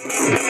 Sir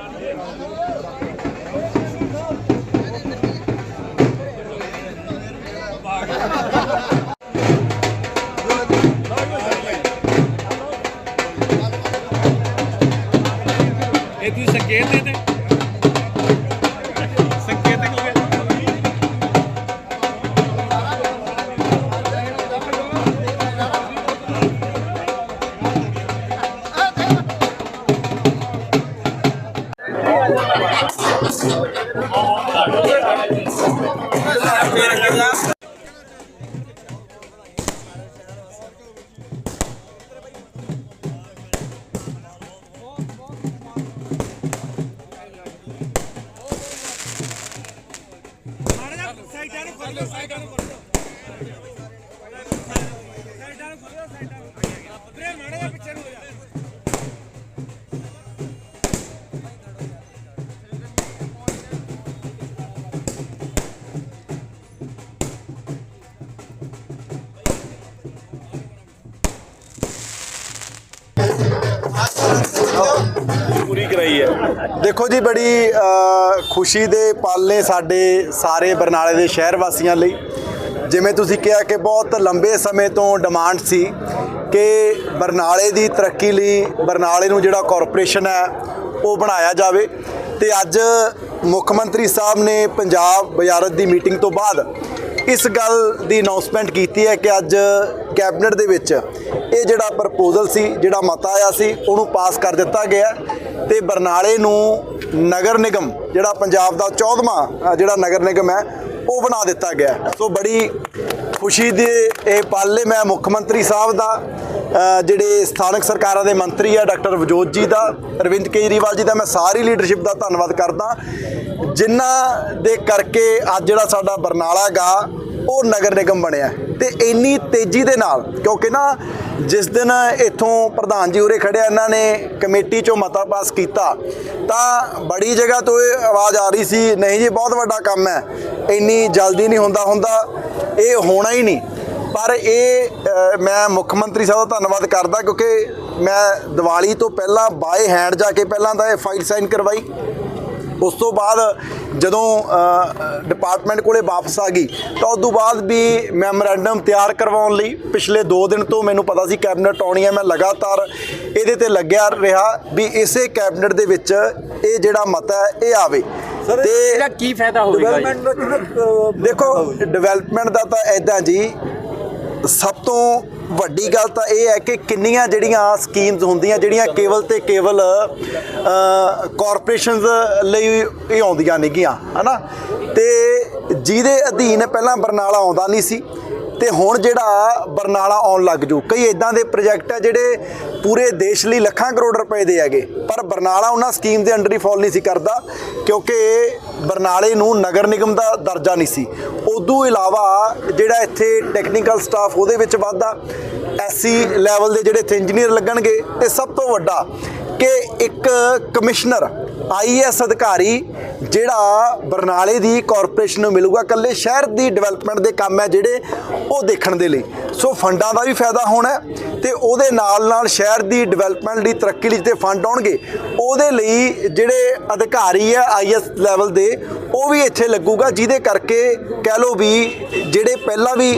Oh, ਦੇਖੋ ਜੀ, ਬੜੀ ਖੁਸ਼ੀ ਦੇ ਪਲ ਨੇ ਸਾਡੇ ਸਾਰੇ ਬਰਨਾਲੇ ਦੇ ਸ਼ਹਿਰ ਵਾਸੀਆਂ ਲਈ। ਜਿਵੇਂ ਤੁਸੀਂ ਕਿਹਾ ਕਿ ਬਹੁਤ ਲੰਬੇ ਸਮੇਂ ਤੋਂ ਡਿਮਾਂਡ ਸੀ ਕਿ ਬਰਨਾਲੇ ਦੀ ਤਰੱਕੀ ਲਈ, ਬਰਨਾਲੇ ਨੂੰ ਜਿਹੜਾ ਕਾਰਪੋਰੇਸ਼ਨ ਹੈ, ਉਹ ਬਣਾਇਆ ਜਾਵੇ। ਤੇ ਅੱਜ ਮੁੱਖ ਮੰਤਰੀ ਸਾਹਿਬ ਨੇ ਪੰਜਾਬ ਵਜ਼ਾਰਤ ਦੀ ਮੀਟਿੰਗ ਤੋਂ ਬਾਅਦ ਇਸ ਗੱਲ ਦੀ ਅਨਾਉਂਸਮੈਂਟ ਕੀਤੀ ਹੈ ਕਿ ਅੱਜ ਕੈਬਨਿਟ ਦੇ ਵਿੱਚ ਇਹ ਜਿਹੜਾ ਪ੍ਰਪੋਜ਼ਲ ਸੀ, ਜਿਹੜਾ ਮਤਾ ਆਇਆ ਸੀ, ਉਹਨੂੰ ਪਾਸ ਕਰ ਦਿੱਤਾ ਗਿਆ ਤੇ ਬਰਨਾਲੇ ਨੂੰ ਨਗਰ ਨਿਗਮ, ਜਿਹੜਾ ਪੰਜਾਬ ਦਾ 14ਵਾਂ ਜਿਹੜਾ ਨਗਰ ਨਿਗਮ ਹੈ, ਉਹ ਬਣਾ ਦਿੱਤਾ ਗਿਆ ਸੋ ਬੜੀ ਖੁਸ਼ੀ ਦੇ ਇਹ ਪਾਲੇ ਮੈਂ ਮੁੱਖ ਮੰਤਰੀ ਸਾਹਿਬ ਦਾ ਜਿਹੜੇ ਸਥਾਨਕ ਸਰਕਾਰਾਂ ਦੇ ਮੰਤਰੀ ਆ ਡਾਕਟਰ ਵਜੋਤ ਜੀ ਦਾ, ਅਰਵਿੰਦ ਕੇਜਰੀਵਾਲ ਜੀ ਦਾ, ਮੈਂ ਸਾਰੀ ਲੀਡਰਸ਼ਿਪ ਦਾ ਧੰਨਵਾਦ ਕਰਦਾ। ਜਿਨ੍ਹਾਂ ਦੇ ਕਰਕੇ ਅੱਜ ਜਿਹੜਾ ਸਾਡਾ ਬਰਨਾਲਾ ਗਾ ਉਹ ਨਗਰ ਨਿਗਮ ਬਣਿਆ। ਤੇ ਇੰਨੀ ਤੇਜ਼ੀ ਦੇ ਨਾਲ, ਕਿਉਂਕਿ ਨਾ ਜਿਸ ਦਿਨ ਇੱਥੋਂ ਪ੍ਰਧਾਨ ਜੀ ਉਰੇ ਖੜਿਆ ਇਹਨਾਂ ਨੇ ਕਮੇਟੀ ਚੋਂ ਮਤਾ ਪਾਸ ਕੀਤਾ, ਤਾਂ ਬੜੀ ਜਗ੍ਹਾ ਤੋਂ ਇਹ ਆਵਾਜ਼ ਆ ਰਹੀ ਸੀ, ਨਹੀਂ ਜੀ, ਬਹੁਤ ਵੱਡਾ ਕੰਮ ਹੈ। ਇੰਨੀ ਜਲਦੀ ਨਹੀਂ ਹੁੰਦਾ ਹੁੰਦਾ। ਇਹ ਹੋਣਾ ਹੀ ਨਹੀਂ। ਪਰ ਇਹ ਮੈਂ ਮੁੱਖ ਮੰਤਰੀ ਸਾਹਿਬ ਦਾ ਧੰਨਵਾਦ ਕਰਦਾ, ਕਿਉਂਕਿ ਮੈਂ ਦੀਵਾਲੀ ਤੋਂ ਪਹਿਲਾਂ ਬਾਏ ਹੈਂਡ ਜਾ ਕੇ ਪਹਿਲਾਂ ਤਾਂ ਇਹ ਫਾਈਲ ਸਾਈਨ ਕਰਵਾਈ। ਉਸ ਤੋਂ ਬਾਅਦ ਜਦੋਂ ਡਿਪਾਰਟਮੈਂਟ ਕੋਲੇ ਵਾਪਸ ਆ ਗਈ ਤਾਂ ਉਸ ਤੋਂ ਬਾਅਦ ਵੀ ਮੈਮੋਰੈਂਡਮ ਤਿਆਰ ਕਰਵਾਉਣ ਲਈ ਪਿਛਲੇ 2 ਦਿਨ ਤੋਂ ਮੈਨੂੰ ਪਤਾ ਸੀ ਕੈਬਨਿਟ ਆਉਣੀ ਹੈ ਮੈਂ ਲਗਾਤਾਰ ਇਹਦੇ ਤੇ ਲੱਗਿਆ ਰਿਹਾ ਵੀ ਇਸੇ ਕੈਬਨਿਟ ਦੇ ਵਿੱਚ ਇਹ ਜਿਹੜਾ ਮਤਾ ਹੈ ਇਹ ਆਵੇ। ਇਹਦਾ ਤੇ ਕੀ ਫਾਇਦਾ ਹੋਵੇਗਾ ਜੀ? ਦੇਖੋ ਡਿਵੈਲਪਮੈਂਟ ਦਾ ਤਾਂ ਐਦਾਂ ਜੀ ਸਭ ਤੋਂ ਵੱਡੀ ਗੱਲ ਤਾਂ ਇਹ ਹੈ ਕਿ ਕਿੰਨੀਆਂ ਜਿਹੜੀਆਂ ਸਕੀਮਸ ਹੁੰਦੀਆਂ, ਜਿਹੜੀਆਂ ਕੇਵਲ ਤੇ ਕੇਵਲ ਕਾਰਪੋਰੇਸ਼ਨਸ ਲਈ ਹੀ ਆਉਂਦੀਆਂ ਨੇਗੀਆਂ, ਹਨਾ? ਤੇ ਜਿਹਦੇ ਅਧੀਨ ਪਹਿਲਾਂ ਬਰਨਾਲਾ ਆਉਂਦਾ ਨਹੀਂ ਸੀ ਤੇ ਹੁਣ ਜਿਹੜਾ ਬਰਨਾਲਾ ਆਉਣ ਲੱਗ ਜੂ। ਕਈ ਇਦਾਂ ਦੇ ਪ੍ਰੋਜੈਕਟ ਆ ਜਿਹੜੇ ਪੂਰੇ ਦੇਸ਼ ਲਈ ਲੱਖਾਂ ਕਰੋੜ ਰੁਪਏ ਦੇ ਹੈਗੇ। ਪਰ ਬਰਨਾਲਾ ਉਹਨਾਂ ਸਕੀਮ ਦੇ ਅੰਡਰ ਹੀ ਫਾਲ ਨਹੀਂ ਸੀ ਕਰਦਾ, ਕਿਉਂਕਿ ਬਰਨਾਲੇ ਨੂੰ ਨਗਰ ਨਿਗਮ ਦਾ ਦਰਜਾ ਨਹੀਂ ਸੀ। ਉਦੋਂ ਇਲਾਵਾ ਜਿਹੜਾ ਇੱਥੇ ਟੈਕਨੀਕਲ ਸਟਾਫ ਉਹਦੇ ਵਿੱਚ ਵਾਧਾ ਐਸਸੀ ਲੈਵਲ ਦੇ ਜਿਹੜੇ ਇੱਥੇ ਇੰਜੀਨੀਅਰ ਲੱਗਣਗੇ, ਤੇ ਸਭ ਤੋਂ ਵੱਡਾ ਕਿ ਇੱਕ ਕਮਿਸ਼ਨਰ ਆਈਐਸ ਅਧਿਕਾਰੀ ਜਿਹੜਾ ਬਰਨਾਲੇ ਦੀ ਕਾਰਪੋਰੇਸ਼ਨ ਨੂੰ ਮਿਲੂਗਾ ਕੱਲੇ ਸ਼ਹਿਰ ਦੀ ਡਿਵੈਲਪਮੈਂਟ ਦੇ ਕੰਮ ਹੈ ਜਿਹੜੇ ਉਹ ਦੇਖਣ ਦੇ ਲਈ। ਸੋ ਫੰਡਾਂ ਦਾ ਵੀ ਫਾਇਦਾ ਹੋਣਾ ਹੈ ਤੇ ਉਹਦੇ ਨਾਲ ਨਾਲ ਸ਼ਹਿਰ ਦੀ ਡਿਵੈਲਪਮੈਂਟ ਲਈ ਤਰੱਕੀ ਲਈ ਤੇ ਫੰਡ ਆਉਣਗੇ, ਉਹਦੇ ਲਈ ਜਿਹੜੇ ਅਧਿਕਾਰੀ ਆ ਆਈਐਸ ਲੈਵਲ ਦੇ, ਉਹ ਵੀ ਇੱਥੇ ਲੱਗੂਗਾ, ਜਿਹਦੇ ਕਰਕੇ ਕਹਿ ਲਓ ਵੀ ਜਿਹੜੇ ਪਹਿਲਾਂ ਵੀ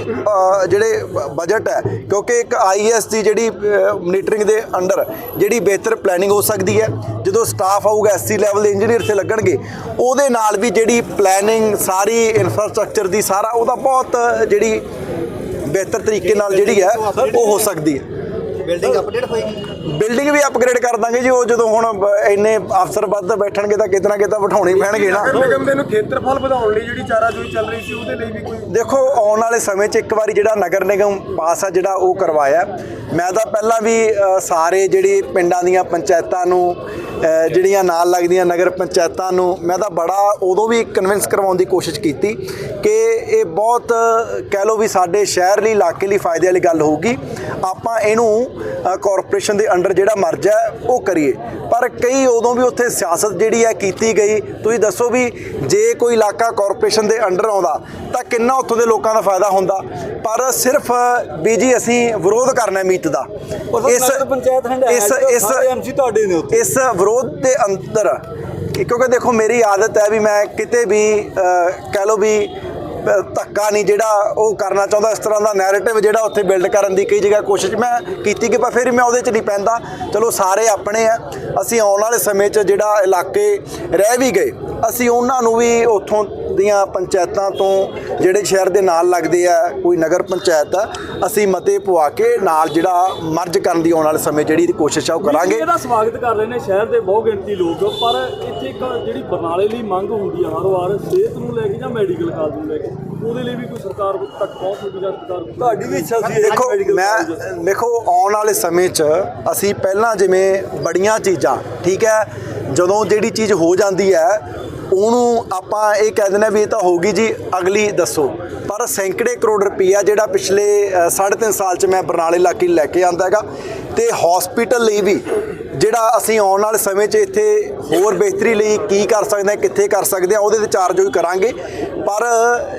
ਜਿਹੜੇ ਬਜਟ ਹੈ, ਕਿਉਂਕਿ ਇੱਕ ਆਈਐਸ ਦੀ ਜਿਹੜੀ ਮੋਨੀਟਰਿੰਗ ਦੇ ਅੰਡਰ ਜਿਹੜੀ ਬਿਹਤਰ ਪਲੈਨਿੰਗ ਹੋ ਸਕਦੀ ਹੈ। ਜਦੋਂ ਸਟਾਫ ਆਊਗਾ ਐਸਸੀ ਲੈਵਲ ਦੇ ਇੰਜੀਨੀਅਰ ਇੱਥੇ ਲੱਗਣਗੇ। ਉਹਦੇ ਨਾਲ ਵੀ ਜਿਹੜੀ ਪਲੈਨਿੰਗ ਸਾਰੀ ਇਨਫਰਾਸਟ੍ਰਕਚਰ ਦੀ ਸਾਰਾ ਉਹਦਾ ਬਹੁਤ ਜਿਹੜੀ ਬਿਹਤਰ ਤਰੀਕੇ ਨਾਲ ਜਿਹੜੀ ਹੈ, ਉਹ ਹੋ ਸਕਦੀ ਹੈ। ਬਿਲਡਿੰਗ ਅਪਡੇਟ ਹੋਏਗੀ? ਬਿਲਡਿੰਗ ਵੀ ਅਪਗ੍ਰੇਡ ਕਰ ਦਾਂਗੇ ਜੀ ਉਹ ਜਦੋਂ ਹੁਣ ਬ- ਇੰਨੇ ਅਫਸਰ ਵੱਧ ਬੈਠਣਗੇ ਤਾਂ ਕਿਤੇ ਨਾ ਕਿਤੇ ਬਿਠਾਉਣੇ ਪੈਣਗੇ ਨਾ। ਨਿਗਮ ਦੇ ਨੂੰ ਖੇਤਰਫਲ ਵਧਾਉਣ ਲਈ ਜਿਹੜੀ ਚਾਰਾਜੋਈ ਚੱਲ ਰਹੀ ਸੀ ਉਹਦੇ ਲਈ ਵੀ ਕੋਈ ਦੇਖੋ ਆਉਣ ਵਾਲੇ ਸਮੇਂ 'ਚ ਇੱਕ ਵਾਰੀ ਜਿਹੜਾ ਨਗਰ ਨਿਗਮ ਪਾਸ ਆ ਜਿਹੜਾ ਉਹ ਕਰਵਾਇਆ। ਮੈਂ ਤਾਂ ਪਹਿਲਾਂ ਵੀ ਅ, ਸਾਰੇ ਜਿਹੜੀ ਪਿੰਡਾਂ ਦੀਆਂ ਪੰਚਾਇਤਾਂ ਨੂੰ ਅ, ਜਿਹੜੀਆਂ ਨਾਲ ਲੱਗਦੀਆਂ ਨਗਰ ਪੰਚਾਇਤਾਂ ਨੂੰ ਮੈਂ ਤਾਂ ਬੜਾ ਉਦੋਂ ਵੀ ਕਨਵਿੰਸ ਕਰਵਾਉਣ ਦੀ ਕੋਸ਼ਿਸ਼ ਕੀਤੀ ਕਿ ਇਹ ਬਹੁਤ ਕਹਿ ਲਓ ਵੀ ਸਾਡੇ ਸ਼ਹਿਰ ਲਈ ਇਲਾਕੇ ਲਈ ਫਾਇਦੇ ਵਾਲੀ ਗੱਲ ਹੋਊਗੀ। ਆਪਾਂ ਇਹਨੂੰ ਕਾਰਪੋਰੇਸ਼ਨ ਦੇ ਅੰਡਰ ਜਿਹੜਾ ਮਰਜ਼ਾ ਹੈ ਉਹ ਕਰੀਏ। ਪਰ ਕਈ ਉਦੋਂ ਵੀ ਉੱਥੇ ਸਿਆਸਤ ਜਿਹੜੀ ਹੈ ਕੀਤੀ ਗਈ। ਤੁਸੀਂ ਦੱਸੋ ਵੀ ਜੇ ਕੋਈ ਇਲਾਕਾ ਕਾਰਪੋਰੇਸ਼ਨ ਦੇ ਅੰਡਰ ਆਉਂਦਾ ਤਾਂ ਕਿੰਨਾ ਉੱਥੋਂ ਦੇ ਲੋਕਾਂ ਦਾ ਫਾਇਦਾ ਹੁੰਦਾ? ਪਰ ਸਿਰਫ ਵੀ ਜੀ ਅਸੀਂ ਵਿਰੋਧ ਕਰਨਾ ਮੀਤ ਦਾ। ਇਸ ਇਸ ਇਸ ਐਮਸੀ ਤੁਹਾਡੇ ਨੇ ਉੱਥੇ। ਇਸ ਵਿਰੋਧ ਦੇ ਅੰਦਰ ਕਿਉਂਕਿ ਦੇਖੋ ਮੇਰੀ ਆਦਤ ਹੈ ਵੀ ਮੈਂ ਕਿਤੇ ਵੀ ਕਹਿ ਲਓ ਵੀ ਧੱਕਾ ਨਹੀਂ ਜਿਹੜਾ ਉਹ ਕਰਨਾ ਚਾਹੁੰਦਾ ਇਸ ਤਰ੍ਹਾਂ ਦਾ ਨੈਰੇਟਿਵ ਜਿਹੜਾ ਉੱਥੇ ਬਿਲਡ ਕਰਨ ਦੀ ਕਈ ਜਗ੍ਹਾ ਕੋਸ਼ਿਸ਼ ਮੈਂ ਕੀਤੀ ਕਿ ਪਰ ਫਿਰ ਮੈਂ ਉਹਦੇ 'ਚ ਨਹੀਂ ਪੈਂਦਾ। ਚਲੋ ਸਾਰੇ ਆਪਣੇ ਆ। ਅਸੀਂ ਆਉਣ ਵਾਲੇ ਸਮੇਂ 'ਚ ਜਿਹੜਾ ਇਲਾਕੇ ਰਹਿ ਵੀ ਗਏ ਅਸੀਂ ਉਹਨਾਂ ਨੂੰ ਵੀ ਉੱਥੋਂ ਦੀਆਂ ਪੰਚਾਇਤਾਂ ਤੋਂ ਜਿਹੜੇ ਸ਼ਹਿਰ ਦੇ ਨਾਲ ਲੱਗਦੇ ਆ ਕੋਈ ਨਗਰ ਪੰਚਾਇਤ ਆ ਅਸੀਂ ਮਤੇ ਪਵਾ ਕੇ ਨਾਲ ਜਿਹੜਾ ਮਰਜ ਕਰਨ ਦੀ ਆਉਣ ਵਾਲੇ ਸਮੇਂ ਜਿਹੜੀ ਕੋਸ਼ਿਸ਼ ਆ ਉਹ ਕਰਾਂਗੇ। ਇਹਦਾ ਸਵਾਗਤ ਕਰ ਰਹੇ ਨੇ ਸ਼ਹਿਰ ਦੇ ਬਹੁ ਗਿਣਤੀ ਲੋਕ ਪਰ ਇੱਥੇ ਇੱਕ ਜਿਹੜੀ ਬਰਨਾਲੇ ਲਈ ਮੰਗ ਹੁੰਦੀ ਆ ਹਰ ਵਾਰ ਸਿਹਤ ਨੂੰ ਲੈ ਕੇ ਜਾਂ ਮੈਡੀਕਲ ਕਾਲਜ ਨੂੰ ਲੈ ਕੇ? ਉਹਦੇ ਲਈ ਵੀ ਕੋਈ ਸਰਕਾਰ ਤੱਕ ਪਹੁੰਚ ਹੁੰਦੀ ਜਾਂ ਸਰਕਾਰ ਤੁਹਾਡੀ ਵੀ ਇੱਛਾ ਸੀ ਦੇਖੋ ਮੈਂ ਦੇਖੋ ਆਉਣ ਵਾਲੇ ਸਮੇਂ 'ਚ ਅਸੀਂ ਪਹਿਲਾਂ ਜਿਵੇਂ ਬੜੀਆਂ ਚੀਜ਼ਾਂ ਠੀਕ ਹੈ ਜਦੋਂ ਜਿਹੜੀ ਚੀਜ਼ ਹੋ ਜਾਂਦੀ ਹੈ ਉਹਨੂੰ ਆਪਾਂ ਇਹ ਕਹਿ ਦਿੰਦੇ ਹਾਂ ਵੀ ਇਹ ਤਾਂ ਹੋਗੀ ਜੀ ਅਗਲੀ ਦੱਸੋ। ਪਰ ਸੈਂਕੜੇ ਕਰੋੜ ਰੁਪਈਆ ਜਿਹੜਾ ਪਿਛਲੇ ਅ, ਸਾਢੇ ਤਿੰਨ ਸਾਲ 'ਚ ਮੈਂ ਬਰਨਾਲੇ ਇਲਾਕੇ ਲੈ ਕੇ ਆਂਦਾ ਹੈਗਾ ਤੇ ਹਸਪੀਟਲ ਲਈ ਵੀ, ਜਿਹੜਾ ਅਸੀਂ ਆਉਣ ਵਾਲੇ ਸਮੇਂ 'ਚ ਇੱਥੇ ਹੋਰ ਬਿਹਤਰੀ ਲਈ ਕੀ ਕਰ ਸਕਦੇ ਹਾਂ, ਕਿੱਥੇ ਕਰ ਸਕਦੇ ਹਾਂ, ਉਹਦੇ ਤੇ ਚਾਰਜ ਹੋਈ ਕਰਾਂਗੇ। ਪਰ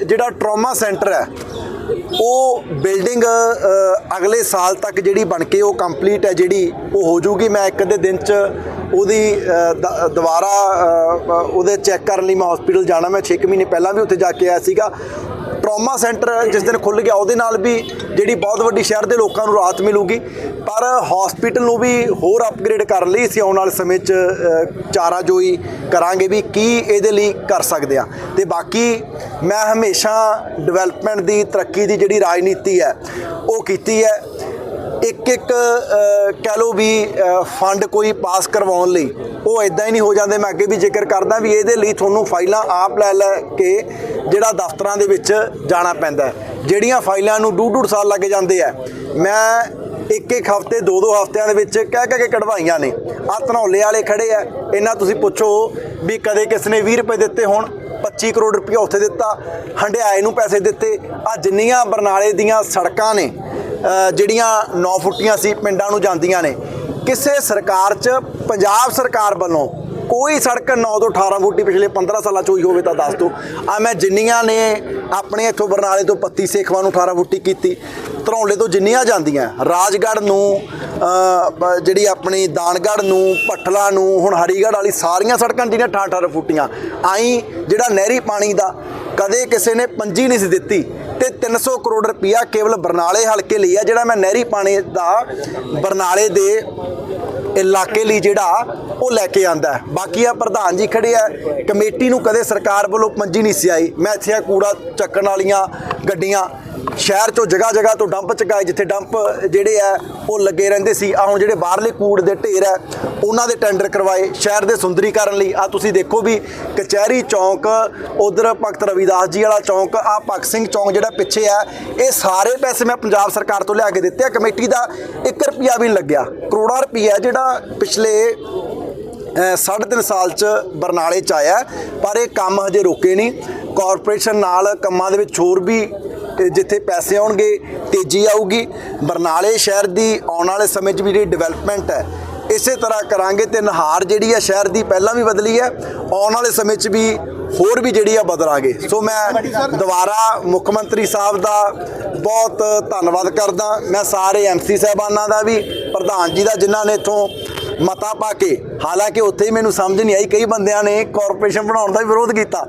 ਜਿਹੜਾ ਟਰਾਮਾ ਸੈਂਟਰ ਹੈ, ਉਹ ਬਿਲਡਿੰਗ ਅਗਲੇ ਸਾਲ ਤੱਕ ਜਿਹੜੀ ਬਣ ਕੇ ਉਹ ਕੰਪਲੀਟ ਹੈ, ਜਿਹੜੀ ਉਹ ਹੋ ਜੂਗੀ ਮੈਂ ਇੱਕ ਅੱਧੇ ਦਿਨ 'ਚ ਉਹਦੀ ਦ- ਦੁਬਾਰਾ ਉਹਦੇ ਚੈੱਕ ਕਰਨ ਲਈ ਮੈਂ ਹਸਪੀਟਲ ਜਾਣਾ। ਮੈਂ 6 ਮਹੀਨੇ ਪਹਿਲਾਂ ਵੀ ਉੱਥੇ ਜਾ ਕੇ ਆਇਆ ਸੀਗਾ। ਟਰਾਮਾ ਸੈਂਟਰ ਜਿਸ ਦਿਨ ਖੁੱਲ ਗਿਆ ਉਹਦੇ ਨਾਲ ਵੀ ਜਿਹੜੀ ਬਹੁਤ ਵੱਡੀ ਸ਼ਹਿਰ ਦੇ ਲੋਕਾਂ ਨੂੰ ਰਾਹਤ ਮਿਲੂਗੀ। ਪਰ ਹਸਪੀਟਲ ਨੂੰ ਵੀ ਹੋਰ ਅਪਗ੍ਰੇਡ ਕਰਨ ਲਈ ਅਸੀਂ ਆਉਣ ਵਾਲੇ ਸਮੇਂ 'ਚ ਅ, ਚਾਰਾਜੋਈ ਕਰਾਂਗੇ ਵੀ ਕੀ ਇਹਦੇ ਲਈ ਕਰ ਸਕਦੇ ਆ ਤੇ ਬਾਕੀ ਮੈਂ ਹਮੇਸ਼ਾ ਡਿਵੈਲਪਮੈਂਟ ਦੀ ਤਰੱਕੀ ਦੀ ਜਿਹੜੀ ਰਾਜਨੀਤੀ ਹੈ ਉਹ ਕੀਤੀ ਹੈ। ਇੱਕ ਇੱਕ ਕਹਿ ਲਓ ਵੀ ਫੰਡ ਕੋਈ ਪਾਸ ਕਰਵਾਉਣ ਲਈ, ਉਹ ਇਦਾਂ ਹੀ ਨਹੀਂ ਹੋ ਜਾਂਦੇ। ਮੈਂ ਅੱਗੇ ਵੀ ਜ਼ਿਕਰ ਕਰਦਾ ਵੀ ਇਹਦੇ ਲਈ ਤੁਹਾਨੂੰ ਫਾਈਲਾਂ ਆਪ ਲੈ ਲੈ ਕੇ ਜਿਹੜਾ ਦਫ਼ਤਰਾਂ ਦੇ ਵਿੱਚ ਜਾਣਾ ਪੈਂਦਾ ਜਿਹੜੀਆਂ ਫਾਈਲਾਂ ਨੂੰ ਡੂਢ ਡੂਢ ਸਾਲ ਲੱਗ ਜਾਂਦੇ ਆ। ਮੈਂ ਇੱਕ ਇੱਕ ਹਫ਼ਤੇ ਦੋ ਦੋ ਹਫ਼ਤਿਆਂ ਦੇ ਵਿੱਚ ਕਹਿ ਕਹਿ ਕੇ ਕਢਵਾਈਆਂ ਨੇ। ਆ ਧਨੌਲੇ ਵਾਲੇ ਖੜੇ ਆ। ਇਹਨਾਂ ਤੁਸੀਂ ਪੁੱਛੋ ਵੀ ਕਦੇ ਕਿਸ ਨੇ 20 ਰੁਪਏ ਦਿੱਤੇ ਹੋਣ 25 ਕਰੋੜ ਰੁਪਏ ਉੱਥੇ ਦਿੱਤਾ, ਹੰਡਿਆਏ ਨੂੰ ਪੈਸੇ ਦਿੱਤੇ। ਆ ਜਿੰਨੀਆਂ ਬਰਨਾਲੇ ਦੀਆਂ ਸੜਕਾਂ ਨੇ ਜਿਹੜੀਆਂ 9 ਫੁੱਟੀਆਂ ਸੀ, ਪਿੰਡਾਂ ਨੂੰ ਜਾਂਦੀਆਂ ਨੇ। ਕਿਸੇ ਸਰਕਾਰ 'ਚ, ਪੰਜਾਬ ਸਰਕਾਰ ਵੱਲੋਂ ਕੋਈ ਸੜਕ 9 ਤੋਂ 18 ਫੁੱਟੀ ਪਿਛਲੇ 15 ਸਾਲਾਂ 'ਚ ਹੋਈ ਹੋਵੇ ਤਾਂ ਦੱਸ ਦਿਓ। ਆ ਮੈਂ ਜਿੰਨੀਆਂ ਨੇ ਆਪਣੇ ਇੱਥੋਂ ਬਰਨਾਲੇ ਤੋਂ ਪੱਤੀ ਸੇਖਵਾਂ ਨੂੰ 18 ਫੁੱਟੀ ਕੀਤੀ, ਧਰੌਲੇ ਤੋਂ ਜਿੰਨੀਆਂ ਜਾਂਦੀਆਂ, ਰਾਜਗੜ੍ਹ ਨੂੰ ਜਿਹੜੀ ਆਪਣੀ ਦਾਨਗੜ੍ਹ ਨੂੰ ਭੱਠਲਾ ਨੂੰ, ਹੁਣ ਹਰੀਗੜ੍ਹ ਵਾਲੀ ਸਾਰੀਆਂ ਸੜਕਾਂ ਜਿਹੜੀਆਂ 18 18 ਫੁੱਟੀਆਂ, ਆਈ ਜਿਹੜਾ ਨਹਿਰੀ ਪਾਣੀ ਦਾ ਕਦੇ ਕਿਸੇ ਨੇ ਪੰਜੀ ਨਹੀਂ ਸੀ ਦਿੱਤੀ। ਤੇ 300 ਕਰੋੜ ਰੁਪਇਆ ਕੇਵਲ ਬਰਨਾਲੇ ਹਲਕੇ ਲਈ ਆ, ਜਿਹੜਾ ਮੈਂ ਨਹਿਰੀ ਪਾਣੀ ਦਾ ਬਰਨਾਲੇ ਦੇ ਇਲਾਕੇ ਲਈ ਜਿਹੜਾ, ਉਹ ਲੈ ਕੇ ਆਂਦਾ ਬਾਕੀ ਆ ਪ੍ਰਧਾਨ ਜੀ ਖੜੇ ਆ, ਕਮੇਟੀ ਨੂੰ ਕਦੇ ਸਰਕਾਰ ਵੱਲੋਂ ਪੰਜੀ ਨਹੀਂ ਸੀ ਆਈ। ਮੈਂ ਇੱਥੇ ਆ ਕੂੜਾ ਚੱਕਣ ਵਾਲੀਆਂ ਗੱਡੀਆਂ ਸ਼ਹਿਰ ਚੋਂ ਜਗ੍ਹਾ ਜਗ੍ਹਾ ਤੋਂ ਡੰਪ ਚੁਕਾਏ, ਜਿੱਥੇ ਡੰਪ ਜਿਹੜੇ ਆ, ਉਹ ਲੱਗੇ ਰਹਿੰਦੇ ਸੀ। ਆ ਹੁਣ ਜਿਹੜੇ ਬਾਹਰਲੇ ਕੂੜ ਦੇ ਢੇਰ ਹੈ ਉਹਨਾਂ ਦੇ ਟੈਂਡਰ ਕਰਵਾਏ। ਸ਼ਹਿਰ ਦੇ ਸੁੰਦਰੀਕਰਨ ਲਈ। ਆ ਤੁਸੀਂ ਦੇਖੋ ਵੀ ਕਚਹਿਰੀ ਚੌਂਕ, ਉਧਰ ਭਗਤ ਰਵਿਦਾਸ ਜੀ ਵਾਲਾ ਚੌਂਕ ਆ ਭਗਤ ਸਿੰਘ ਚੌਂਕ ਜਿਹੜਾ ਪਿੱਛੇ ਆ, ਇਹ ਸਾਰੇ ਪੈਸੇ ਮੈਂ ਪੰਜਾਬ ਸਰਕਾਰ ਤੋਂ ਲਿਆ ਕੇ ਦਿੱਤੇ ਆ। ਕਮੇਟੀ ਦਾ 1 ਰੁਪਿਆ ਵੀ ਨਹੀਂ ਲੱਗਿਆ। ਕਰੋੜਾਂ ਰੁਪਿਆ ਜਿਹੜਾ ਪਿਛਲੇ ਸਾਢੇ ਤਿੰਨ ਸਾਲ ਚ ਬਰਨਾਲੇ ਚ ਆਇਆ। ਪਰ ਇਹ ਕੰਮ ਹਜੇ ਰੁਕੇ ਨਹੀਂ ਕਾਰਪੋਰੇਸ਼ਨ ਨਾਲ ਕੰਮਾਂ ਦੇ ਵਿੱਚ ਹੋਰ ਵੀ ਜਿੱਥੇ ਪੈਸੇ ਆਉਣਗੇ, ਤੇਜ਼ੀ ਆਊਗੀ। ਬਰਨਾਲੇ ਸ਼ਹਿਰ ਦੀ ਆਉਣ ਵਾਲੇ ਸਮੇਂ 'ਚ ਵੀ ਜਿਹੜੀ ਡਿਵੈਲਪਮੈਂਟ ਹੈ, ਇਸੇ ਤਰ੍ਹਾਂ ਕਰਾਂਗੇ ਤੇ ਨਹਾਰ ਜਿਹੜੀ ਹੈ ਸ਼ਹਿਰ ਦੀ ਪਹਿਲਾਂ ਵੀ ਬਦਲੀ ਹੈ, ਆਉਣ ਵਾਲੇ ਸਮੇਂ 'ਚ ਵੀ ਹੋਰ ਵੀ ਜਿਹੜੀ ਆ ਬਦਲਾਂਗੇ। ਸੋ ਮੈਂ ਦੁਬਾਰਾ ਮੁੱਖ ਮੰਤਰੀ ਸਾਹਿਬ ਦਾ ਬਹੁਤ ਧੰਨਵਾਦ ਕਰਦਾ। ਮੈਂ ਸਾਰੇ ਐਮਸੀ ਸਾਹਿਬਾਨਾਂ ਦਾ ਵੀ, ਪ੍ਰਧਾਨ ਜੀ ਦਾ, ਜਿਨ੍ਹਾਂ ਨੇ ਇੱਥੋਂ ਮਤਾ ਪਾ ਕੇ। ਹਾਲਾਂਕਿ ਉੱਥੇ ਹੀ ਮੈਨੂੰ ਸਮਝ ਨਹੀਂ ਆਈ, ਕਈ ਬੰਦਿਆਂ ਨੇ ਕਾਰਪੋਰੇਸ਼ਨ ਬਣਾਉਣ ਦਾ ਵੀ ਵਿਰੋਧ ਕੀਤਾ।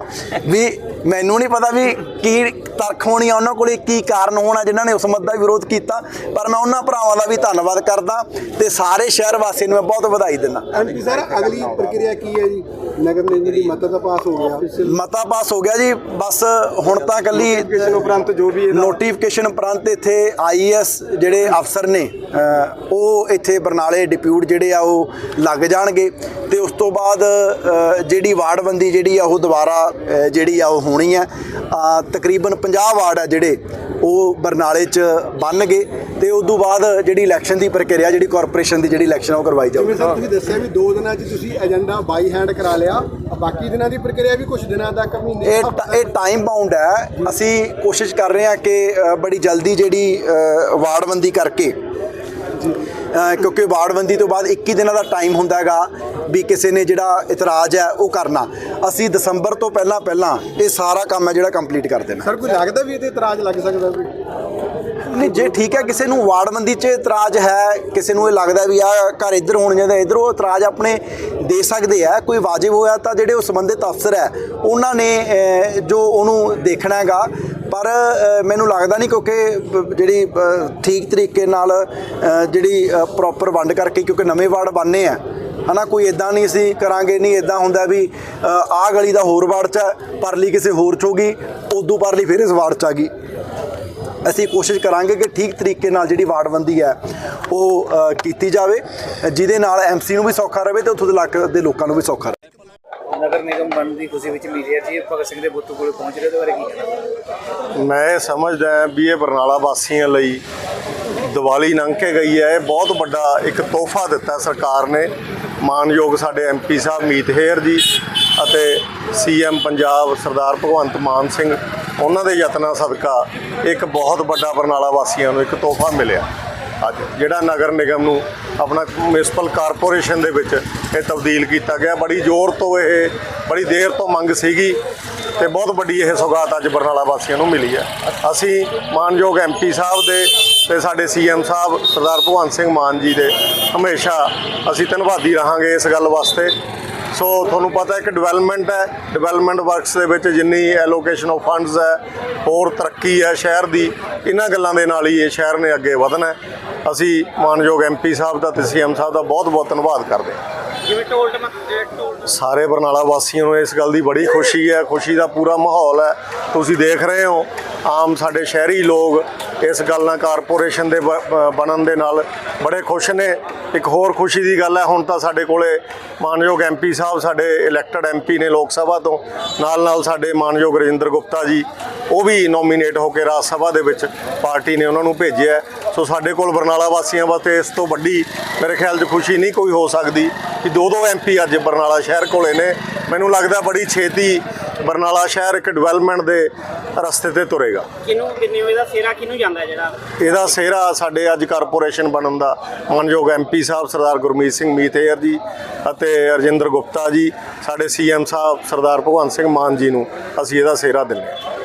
ਵੀ ਮੈਨੂੰ ਨਹੀਂ ਪਤਾ ਵੀ ਕੀ ਤਰਕ ਹੋਣੀ ਆ ਉਹਨਾਂ ਕੋਲੇ, ਕੀ ਕਾਰਨ ਹੋਣਾ ਜਿਨ੍ਹਾਂ ਨੇ ਉਸ ਮਤ ਦਾ ਵਿਰੋਧ ਕੀਤਾ। ਪਰ ਮੈਂ ਉਹਨਾਂ ਭਰਾਵਾਂ ਦਾ ਵੀ ਧੰਨਵਾਦ ਕਰਦਾ ਤੇ ਸਾਰੇ ਸ਼ਹਿਰ ਵਾਸੀਆਂ ਨੂੰ ਮੈਂ ਬਹੁਤ ਵਧਾਈ ਦਿੰਦਾ। ਸਰ, ਅਗਲੀ ਪ੍ਰਕਿਰਿਆ ਕੀ ਹੈ ਜੀ? ਨਗਰ ਨਿਗਮ ਦੀ ਮਤਾ ਤਾਂ ਪਾਸ ਹੋ ਗਿਆ। ਮਤਾ ਪਾਸ ਹੋ ਗਿਆ ਜੀ। ਬਸ ਹੁਣ ਤਾਂ ਕੱਲੀ ਕਿਸੇ ਉਪਰੰਤ ਜੋ ਵੀ ਨੋਟੀਫਿਕੇਸ਼ਨ ਉਪਰੰਤ ਇੱਥੇ ਆਈਐਸ ਜਿਹੜੇ ਅਫਸਰ ਨੇ ਉਹ ਇੱਥੇ ਬਰਨਾਲੇ ਡਿਪਿਊਟ ਜਿਹੜੇ ਆ ਉਹ ਲੱਗ ਜਾਣਗੇ। ਤੇ ਉਸ ਤੋਂ ਬਾਅਦ ਜਿਹੜੀ ਵਾਰਡਬੰਦੀ ਜਿਹੜੀ ਆ ਉਹ ਦੁਬਾਰਾ ਜਿਹੜੀ ਆ ਉਹ ਹੋਣੀ ਅ, ਤਕਰੀਬਨ 50 ਵਾਰਡ ਆ ਜਿਹੜੇ ਉਹ ਬਰਨਾਲੇ 'ਚ ਬਣਨਗੇ ਤੇ ਉਸ ਤੋਂ ਬਾਅਦ ਜਿਹੜੀ ਇਲੈਕਸ਼ਨ ਦੀ ਪ੍ਰਕਿਰਿਆ ਜਿਹੜੀ ਕਾਰਪੋਰੇਸ਼ਨ ਦੀ ਜਿਹੜੀ ਇਲੈਕਸ਼ਨ ਉਹ ਕਰਵਾਈ ਜਿਵੇਂ ਜਾਊਗੀ ਸਰ ਤੁਸੀਂ ਦੱਸਿਆ ਵੀ ਦੋ ਦਿਨਾਂ 'ਚ ਤੁਸੀਂ ਏਜੰਡਾ ਬਾਈ ਹੈਂਡ ਕਰਾ ਲਿਆ ਬਾਕੀ ਦਿਨਾਂ ਦੀ ਪ੍ਰਕਿਰਿਆ ਵੀ ਕੁਝ ਦਿਨਾਂ ਤੱਕ ਮਹੀਨੇ ਇਹ ਇਹ ਟਾਈਮ ਬਾਉਂਡ ਹੈ ਅਸੀਂ ਕੋਸ਼ਿਸ਼ ਕਰ ਰਹੇ ਹਾਂ ਕਿ ਬੜੀ ਜਲਦੀ ਜਿਹੜੀ ਵਾਰਡਬੰਦੀ ਕਰਕੇ ਕਿਉਂਕਿ ਵਾਰਡਬੰਦੀ ਤੋਂ ਬਾਅਦ 21 ਦਿਨਾਂ ਦਾ ਟਾਈਮ ਹੁੰਦਾ ਹੈਗਾ ਵੀ ਕਿਸੇ ਨੇ ਜਿਹੜਾ ਇਤਰਾਜ਼ ਹੈ ਉਹ ਕਰਨਾ। ਅਸੀਂ ਦਸੰਬਰ ਤੋਂ ਪਹਿਲਾਂ ਪਹਿਲਾਂ ਇਹ ਸਾਰਾ ਕੰਮ ਹੈ ਜਿਹੜਾ ਕੰਪਲੀਟ ਕਰ ਦੇਣਾ। ਸਰ ਕੋਈ ਲੱਗਦਾ ਵੀ ਇਹਤੇ ਇਤਰਾਜ਼ ਲੱਗ ਸਕਦਾ ਕੋਈ ਨਹੀਂ ਜੇ ਠੀਕ ਹੈ ਕਿਸੇ ਨੂੰ ਵਾਰਡਬੰਦੀ 'ਚ ਇਤਰਾਜ਼ ਹੈ ਕਿਸੇ ਨੂੰ ਇਹ ਲੱਗਦਾ ਵੀ ਆ ਘਰ ਇੱਧਰ ਹੋਣ ਜਾਂਦਾ ਇੱਧਰ ਉਹ ਇਤਰਾਜ਼ ਆਪਣੇ ਦੇ ਸਕਦੇ ਆ ਕੋਈ ਵਾਜਿਬ ਹੋਇਆ ਤਾਂ ਜਿਹੜੇ ਉਹ ਸੰਬੰਧਿਤ ਅਫਸਰ ਹੈ ਉਹਨਾਂ ਨੇ ਜੋ ਉਹਨੂੰ ਦੇਖਣਾ ਹੈਗਾ ਪਰ ਮੈਨੂੰ ਲੱਗਦਾ ਨਹੀਂ ਕਿਉਂਕਿ ਜਿਹੜੀ ਠੀਕ ਤਰੀਕੇ ਨਾਲ ਜਿਹੜੀ ਪ੍ਰੋਪਰ ਵੰਡ ਕਰਕੇ ਕਿਉਂਕਿ ਨਵੇਂ ਵਾਰਡ ਬਣਨੇ ਆ। ਹਨਾ ਕੋਈ ਇਦਾਂ ਨਹੀਂ ਸੀ ਕਰਾਂਗੇ ਨਹੀਂ ਇਦਾਂ ਹੁੰਦਾ ਵੀ ਆਹ ਗਲੀ ਦਾ ਹੋਰ ਵਾਰਡ ਚ ਹੈ, ਪਰਲੀ ਕਿਸੇ ਹੋਰ ਚ ਹੋਗੀ ਉਦੋਂ ਪਰਲੀ ਫਿਰ ਇਸ ਵਾਰਡ ਚ ਆ ਗਈ। ਅਸੀਂ ਕੋਸ਼ਿਸ਼ ਕਰਾਂਗੇ ਕਿ ਠੀਕ ਤਰੀਕੇ ਨਾਲ ਜਿਹੜੀ ਵਾਰਡਬੰਦੀ ਹੈ ਉਹ ਕੀਤੀ ਜਾਵੇ ਜਿਹਦੇ ਨਾਲ ਐਮਸੀ ਨੂੰ ਵੀ ਸੌਖਾ ਰਹੇ ਤੇ ਉੱਥੋਂ ਦੇ ਇਲਾਕੇ ਦੇ ਲੋਕਾਂ ਨੂੰ ਵੀ ਸੌਖਾ ਰਹੇ। ਨਗਰ ਨਿਗਮ ਬਣਨ ਦੀ ਖੁਸ਼ੀ ਵਿੱਚ ਮੀਡੀਆ ਜੀ ਭਗਤ ਸਿੰਘ ਦੇ ਬੁੱਤ ਕੋਲੇ ਪਹੁੰਚ ਰਹੇ ਉਹਦੇ ਬਾਰੇ ਕੀ ਕਹਿਣਾ? ਮੈਂ ਇਹ ਸਮਝਦਾ ਵੀ ਇਹ ਬਰਨਾਲਾ ਵਾਸੀਆਂ ਲਈ ਦੀਵਾਲੀ ਲੰਘ ਕੇ ਗਈ ਹੈ। ਇਹ ਬਹੁਤ ਵੱਡਾ ਇੱਕ ਤੋਹਫਾ ਦਿੱਤਾ ਸਰਕਾਰ ਨੇ। ਮਾਨਯੋਗ ਸਾਡੇ ਐਮਪੀ ਸਾਹਿਬ ਮੀਤ ਹੇਅਰ ਜੀ ਅਤੇ ਸੀਐਮ ਪੰਜਾਬ ਸਰਦਾਰ ਭਗਵੰਤ ਮਾਨ ਸਿੰਘ, ਉਹਨਾਂ ਦੇ ਯਤਨਾਂ ਸਦਕਾ ਇੱਕ ਬਹੁਤ ਵੱਡਾ ਬਰਨਾਲਾ ਵਾਸੀਆਂ ਨੂੰ ਇੱਕ ਤੋਹਫਾ ਮਿਲਿਆ। ਅੱਜ ਜਿਹੜਾ ਨਗਰ ਨਿਗਮ ਨੂੰ ਆਪਣਾ ਮਿਊਨਿਸਪਲ ਕਾਰਪੋਰੇਸ਼ਨ ਦੇ ਵਿੱਚ ਇਹ ਤਬਦੀਲ ਕੀਤਾ ਗਿਆ। ਬੜੀ ਜ਼ੋਰ ਤੋਂ ਇਹ, ਬੜੀ ਦੇਰ ਤੋਂ ਮੰਗ ਸੀਗੀ ਤੇ ਬਹੁਤ ਵੱਡੀ ਇਹ ਸੌਗਾਤ ਅੱਜ ਬਰਨਾਲਾ ਵਾਸੀਆਂ ਨੂੰ ਮਿਲੀ ਹੈ। ਅਸੀਂ ਮਾਨਯੋਗ ਐਮਪੀ ਸਾਹਿਬ ਦੇ ਤੇ ਸਾਡੇ ਸੀਐਮ ਸਾਹਿਬ ਸਰਦਾਰ ਭਗਵੰਤ ਸਿੰਘ ਮਾਨ ਜੀ ਦੇ ਹਮੇਸ਼ਾ ਅਸੀਂ ਧੰਨਵਾਦੀ ਰਹਾਂਗੇ ਇਸ ਗੱਲ ਵਾਸਤੇ। ਸੋ ਤੁਹਾਨੂੰ ਪਤਾ ਹੈ ਕਿ ਡਿਵੈਲਪਮੈਂਟ ਹੈ ਡਿਵੈਲਪਮੈਂਟ ਵਰਕਸ ਦੇ ਵਿੱਚ ਜਿੰਨੀ ਐਲੋਕੇਸ਼ਨ ਆਫ ਫੰਡਸ ਹੈ ਹੋਰ ਤਰੱਕੀ ਹੈ ਸ਼ਹਿਰ ਦੀ ਇਹਨਾਂ ਗੱਲਾਂ ਦੇ ਨਾਲ ਹੀ ਇਹ ਸ਼ਹਿਰ ਨੇ ਅੱਗੇ ਵਧਣਾ ਅਸੀਂ ਮਾਨਯੋਗ ਐਮਪੀ ਸਾਹਿਬ ਦਾ ਤੇ ਸੀਐਮ ਸਾਹਿਬ ਦਾ ਬਹੁਤ ਬਹੁਤ ਧੰਨਵਾਦ ਕਰਦੇ ਹਾਂ। ਸਾਰੇ ਬਰਨਾਲਾ ਵਾਸੀਆਂ ਨੂੰ ਇਸ ਗੱਲ ਦੀ ਬੜੀ ਖੁਸ਼ੀ ਹੈ ਖੁਸ਼ੀ ਦਾ ਪੂਰਾ ਮਾਹੌਲ ਹੈ। ਤੁਸੀਂ ਦੇਖ ਰਹੇ ਹੋ ਆਮ ਸਾਡੇ ਸ਼ਹਿਰੀ ਲੋਕ ਇਸ ਗੱਲ ਨਾਲ ਕਾਰਪੋਰੇਸ਼ਨ ਦੇ ਬਣਨ ਦੇ ਨਾਲ ਬੜੇ ਖੁਸ਼ ਨੇ। ਇੱਕ ਹੋਰ ਖੁਸ਼ੀ ਦੀ ਗੱਲ ਹੈ, ਹੁਣ ਤਾਂ ਸਾਡੇ ਕੋਲੇ ਮਾਨਯੋਗ ਐਮਪੀ ਸਾਹਿਬ, ਸਾਡੇ ਇਲੈਕਟਡ ਐਮਪੀ ਨੇ ਲੋਕ ਸਭਾ ਤੋਂ। ਨਾਲ ਨਾਲ ਸਾਡੇ ਮਾਨਯੋਗ ਰਜਿੰਦਰ ਗੁਪਤਾ ਜੀ, ਉਹ ਵੀ ਨੋਮੀਨੇਟ ਹੋ ਕੇ ਰਾਜ ਸਭਾ ਦੇ ਵਿੱਚ ਪਾਰਟੀ ਨੇ ਉਹਨਾਂ ਨੂੰ ਭੇਜਿਆ ਸੋ ਸਾਡੇ ਕੋਲ ਬਰਨਾਲਾ ਵਾਸੀਆਂ ਵਾਸਤੇ ਇਸ ਤੋਂ ਵੱਡੀ ਮੇਰੇ ਖਿਆਲ 'ਚ ਖੁਸ਼ੀ ਨਹੀਂ ਕੋਈ ਹੋ ਸਕਦੀ ਕਿ ਦੋ ਦੋ ਐਮਪੀ ਅੱਜ ਬਰਨਾਲਾ ਸ਼ਹਿਰ ਕੋਲੇ ਨੇ। ਮੈਨੂੰ ਲੱਗਦਾ ਬੜੀ ਛੇਤੀ ਬਰਨਾਲਾ ਸ਼ਹਿਰ ਇੱਕ ਡਿਵੈਲਪਮੈਂਟ ਦੇ ਰਸਤੇ ਤੇ ਤੁਰੇਗਾ। ਕਿਨੂੰ ਕਿੰਨੇ ਵਜੇ ਦਾ ਸੇਰਾ ਕਿਨੂੰ ਜਾਂਦਾ ਜਿਹੜਾ? ਇਹਦਾ ਸਿਹਰਾ ਸਾਡੇ ਅੱਜ ਕਾਰਪੋਰੇਸ਼ਨ ਬਣਨ ਦਾ। ਮਾਨਯੋਗ ਐਮਪੀ ਸਾਹਿਬ ਸਰਦਾਰ ਗੁਰਮੀਤ ਸਿੰਘ ਮੀਤੇਰ ਜੀ ਅਤੇ ਰਜਿੰਦਰ ਗੁਪਤਾ ਜੀ ਸਾਡੇ ਸੀਐਮ ਸਾਹਿਬ ਸਰਦਾਰ ਭਗਵੰਤ ਸਿੰਘ ਮਾਨ ਜੀ ਨੂੰ ਅਸੀਂ ਇਹਦਾ ਸਿਹਰਾ ਦਿੰਦੇ ਹਾਂ।